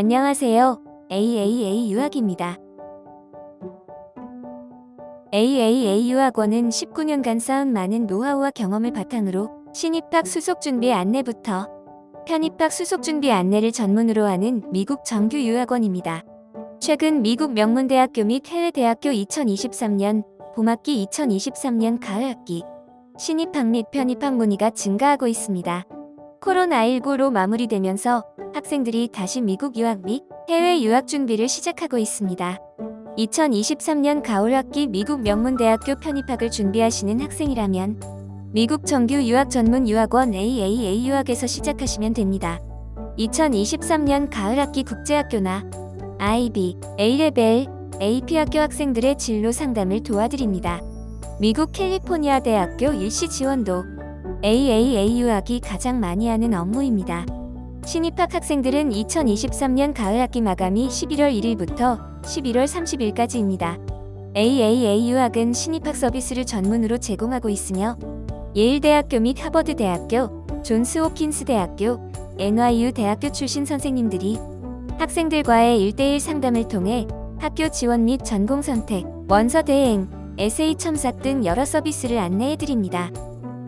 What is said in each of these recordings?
안녕하세요. AAA 유학입니다. AAA 유학원은 19년간 쌓은 많은 노하우와 경험을 바탕으로 신입학 수속 준비 안내부터 편입학 수속 준비 안내를 전문으로 하는 미국 정규 유학원입니다. 최근 미국 명문대학교 및 해외대학교 2023년 봄학기 2023년 가을학기 신입학 및 편입학 문의가 증가하고 있습니다. 코로나19로 마무리되면서 학생들이 다시 미국 유학 및 해외 유학 준비를 시작하고 있습니다. 2023년 가을 학기 미국 명문대학교 편입학을 준비하시는 학생이라면 미국 정규 유학 전문 유학원 AAA 유학에서 시작하시면 됩니다. 2023년 가을 학기 국제학교나 IB, A레벨, AP 학교 학생들의 진로 상담을 도와드립니다. 미국 캘리포니아 대학교 일시 지원도 AAA 유학이 가장 많이 하는 업무입니다. 신입학 학생들은 2023년 가을 학기 마감이 11월 1일부터 11월 30일까지입니다. AAA 유학은 신입학 서비스를 전문으로 제공하고 있으며 예일대학교 및 하버드대학교, 존스 홉킨스 대학교, NYU 대학교 출신 선생님들이 학생들과의 1대1 상담을 통해 학교 지원 및 전공 선택, 원서 대행, 에세이 첨삭 등 여러 서비스를 안내해 드립니다.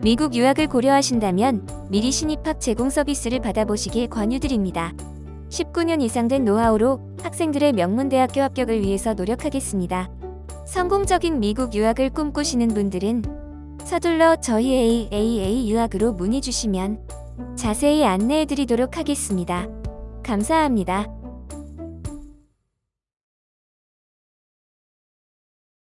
미국 유학을 고려하신다면 미리 신입학 제공 서비스를 받아보시길 권유드립니다. 19년 이상 된 노하우로 학생들의 명문대학교 합격을 위해서 노력하겠습니다. 성공적인 미국 유학을 꿈꾸시는 분들은 서둘러 저희 AAA 유학으로 문의 주시면 자세히 안내해 드리도록 하겠습니다. 감사합니다.